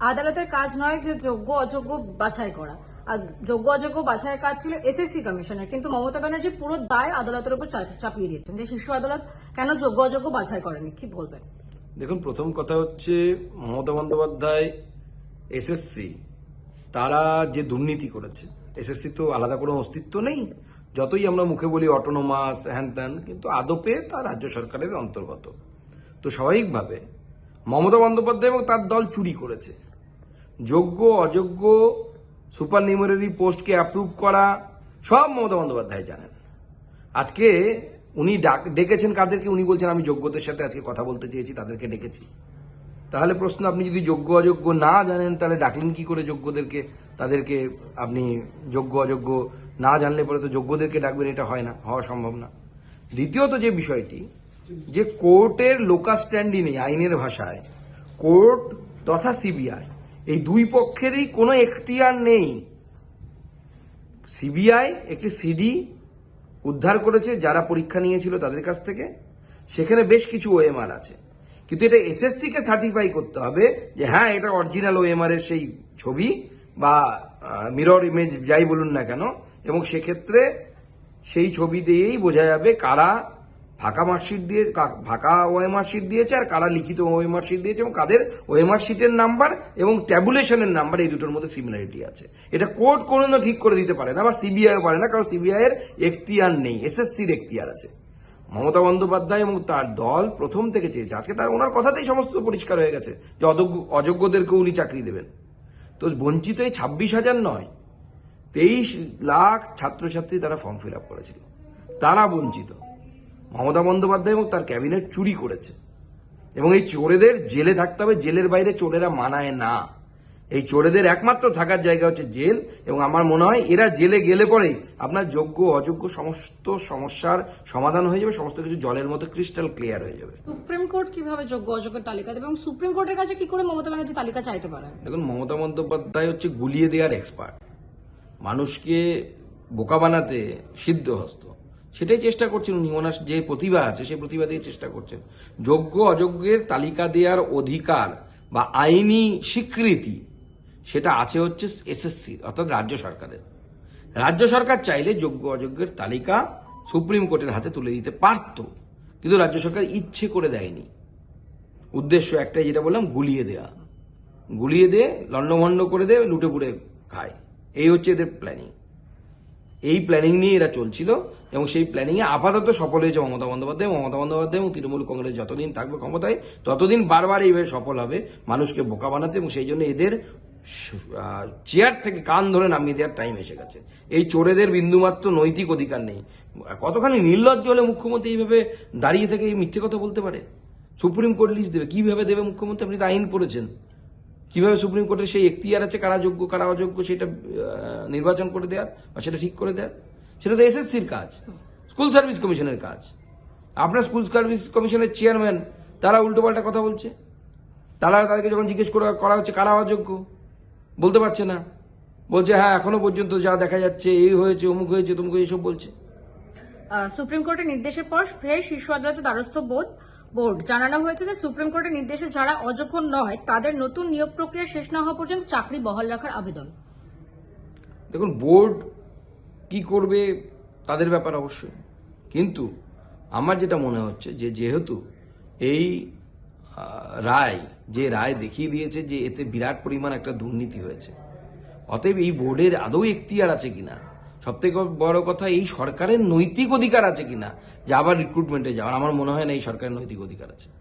আদালতের কাজ নয় যে যোগ্য অযোগ্য বাছাই করা। আর যোগ্য অযোগ্য বাছাইয়ের কাজ ছিল এসএসসি কমিশনের। কিন্তু মমতা ব্যানার্জি পুরো দায় আদালতের উপর চাপ- চাপিয়ে দিয়েছেন যে শীর্ষ আদালত কেন যোগ্য অযোগ্য বাছাই করেনি। কি বলবেন? দেখুন, প্রথম কথা হচ্ছে মমতা বন্দ্যোপাধ্যায় এসএসসি তারা যে দুর্নীতি করেছে এসএসসি তো আলাদা কোনো অস্তিত্ব নেই। যতই আমরা মুখে বলি অটোনোমাস হ্যান ত্যান, কিন্তু আদপে তা রাজ্য সরকারের অন্তর্গত। তো স্বাভাবিকভাবে মমতা বন্দ্যোপাধ্যায় এবং তার দল চুরি করেছে। যোগ্য, অযোগ্য, সুপার নিউমারি পোস্টকে অ্যাপ্রুভ করা, সব মমতা বন্দ্যোপাধ্যায় জানেন। আজকে উনি ডাক, ডেকেছেন কাদেরকে? উনি বলছেন, আমি যোগ্যদের সাথে আজকে কথা বলতে চেয়েছি, তাদেরকে ডেকেছি। তাহলে প্রশ্ন, আপনি যদি যোগ্য, অযোগ্য না জানেন, তাহলে ডাকলেন কি করে যোগ্যদেরকে? তাদেরকে আপনি যোগ্য, অযোগ্য না জানলে পরে তো যোগ্যদেরকে ডাকবেন, এটা হয় না, হওয়া সম্ভব না। দ্বিতীয়ত যে বিষয়টি, যে কোর্টের নেই আইনের ভাষায়, কোর্ট তথা সিবিআই এই দুই পক্ষেরই কোনো এখতিয়ার নেই। সিবিআই একটি সিডি উদ্ধার করেছে, যারা পরীক্ষা নিয়েছিল তাদের কাছ থেকে। সেখানে বেশ কিছু ওএমআর আছে। কিন্তু এটা এসএসসি কে সার্টিফাই করতে হবে যে হ্যাঁ এটা অরিজিনাল ওএমআর এর সেই ছবি বা মিরর ইমেজ যাই বলুন না কেন, এবং সেক্ষেত্রে সেই ছবি দিয়েই বোঝা যাবে কারা ফাঁকা মার্কশিট দিয়ে ফাঁকা ওএমআর শিট দিয়েছে আর কারা লিখিত ওএমআর শিট দিয়েছে এবং কাদের ওএমআর শিটের নাম্বার এবং ট্যাবুলেশনের নাম্বার, এই দুটোর মধ্যে সিমিলারিটি আছে। এটা কোর্ট কোনো ঠিক করে দিতে পারে না বা সিবিআইও পারে না, কারণ সিবিআই এর এখতিয়ার নেই, এসএসসির এখতিয়ার আছে। মমতা বন্দ্যোপাধ্যায় এবং তার দল প্রথম থেকে চেয়েছে। আজকে তার ওনার কথাতেই সমস্ত পরিষ্কার হয়ে গেছে যে অযোগ্য অযোগ্যদেরকে উনি চাকরি দেবেন। তো বঞ্চিত এই ছাব্বিশ হাজার নয়, তেইশ লাখ ছাত্রছাত্রী তারা ফর্ম ফিল আপ করেছিল। তারা বঞ্চিত। মমতা বন্দ্যোপাধ্যায় এবং তার ক্যাবিনেট চুরি করেছে। এবং এই চোরেদের জেলে থাকতে হবে জেলের বাইরে চোরেরা মানায় না। এই চোরেদের একমাত্র থাকার জায়গা হচ্ছে জেল এবং আমার মনে হয় এরা জেলে গেলে পরেই আপনার যোগ্য অযোগ্য সমস্ত সমস্যার সমাধান হয়ে যাবে সমস্ত কিছু জলের মতো ক্রিস্টাল ক্লিয়ার হয়ে যাবে। সুপ্রিম কোর্ট কীভাবে যোগ্য অযোগ্যের তালিকা দেবে? এবং সুপ্রিম কোর্টের কাছে কি করে মমতা ব্যানার্জি তালিকা চাইতে পারেন? দেখুন মমতা বন্দ্যোপাধ্যায় হচ্ছে গুলিয়ে দেওয়ার এক্সপার্ট মানুষকে বোকা বানাতে সিদ্ধহস্ত। সেটাই চেষ্টা করছেন উনি, ওনার যে প্রতিভা আছে সেই প্রতিভা দিয়ে চেষ্টা করছেন। যোগ্য, অযোগ্যের তালিকা দেওয়ার অধিকার বা আইনি স্বীকৃতি সেটা আছে হচ্ছে এসএসসি অর্থাৎ রাজ্য সরকারের। রাজ্য সরকার চাইলে যোগ্য, অযোগ্যের তালিকা সুপ্রিম কোর্টের হাতে তুলে দিতে পারত, কিন্তু রাজ্য সরকার ইচ্ছে করে দেয়নি। উদ্দেশ্য একটাই, যেটা বললাম, গুলিয়ে দেয়া। গুলিয়ে দে লন্ডভন্ড করে দে লুটে পুড়ে খায়। এই হচ্ছে এদের প্ল্যানিং এই প্ল্যানিং নিয়ে এরা চলছিল এবং সেই প্ল্যানিং এ আপাতত সফল হয়েছে মমতা বন্দ্যোপাধ্যায়। মমতা বন্দ্যোপাধ্যায় এবং তৃণমূল কংগ্রেস যতদিন থাকবে ক্ষমতায়, ততদিন বারবার এইভাবে সফল হবে, মানুষকে বোকা বানাতে এবং সেই জন্য এদের চেয়ার থেকে কান ধরে নামিয়ে দেওয়ার টাইম এসে গেছে। এই চোরেদের বিন্দুমাত্র নৈতিক অধিকার নেই। কতখানি নির্লজ্জ হলে মুখ্যমন্ত্রী এইভাবে দাঁড়িয়ে থেকে এই মিথ্যে কথা বলতে পারে? সুপ্রিম কোর্ট লিস্ট দেবে, কীভাবে দেবে মুখ্যমন্ত্রী? আপনি তো আইন পড়েছেন। কীভাবে সুপ্রিম কোর্টের সেই এখতিয়ার আছে কারা যোগ্য কারা অযোগ্য সেটা নির্বাচন করে দেওয়ার বা সেটা ঠিক করে দেওয়ার সেটা তো এসএসসির কাজ, স্কুল সার্ভিস কমিশনের কাজ। আপনার স্কুল সার্ভিস কমিশনের চেয়ারম্যান, তারা উল্টোপাল্টা কথা বলছে। তারা তাদেরকে যখন জিজ্ঞেস করা করা হচ্ছে কারা অযোগ্য বলতে পারছে না। বলছে হ্যাঁ এখনও পর্যন্ত যা দেখা যাচ্ছে, এই হয়েছে, অমুক হয়েছে, তমুক এসব বলছে। সুপ্রিম কোর্টের নির্দেশের পর ফের শীর্ষ আদালতের দ্বারস্থ বোর্ড বোর্ড জানানো হয়েছে যে সুপ্রিম কোর্টের নির্দেশে যারা অযোগ্য নয়, তাদের নতুন নিয়োগ প্রক্রিয়া শেষ না হওয়া পর্যন্ত চাকরি বহাল রাখার আবেদন। দেখুন, বোর্ড কি করবে তাদের ব্যাপার অবশ্যই। কিন্তু আমার যেটা মনে হচ্ছে যে যেহেতু এই রায়, যে রায় দেখিয়ে দিয়েছে যে এতে বিরাট পরিমাণ একটা দুর্নীতি হয়েছে, অতএব এই বোর্ডের আদৌ এখতিয়ার আছে কিনা সব থেকে বড় কথা, এই সরকারের নৈতিক অধিকার আছে কিনা? যে আবার রিক্রুটমেন্টে যাওয়ার, আমার মনে হয় না এই সরকারের নৈতিক অধিকার আছে।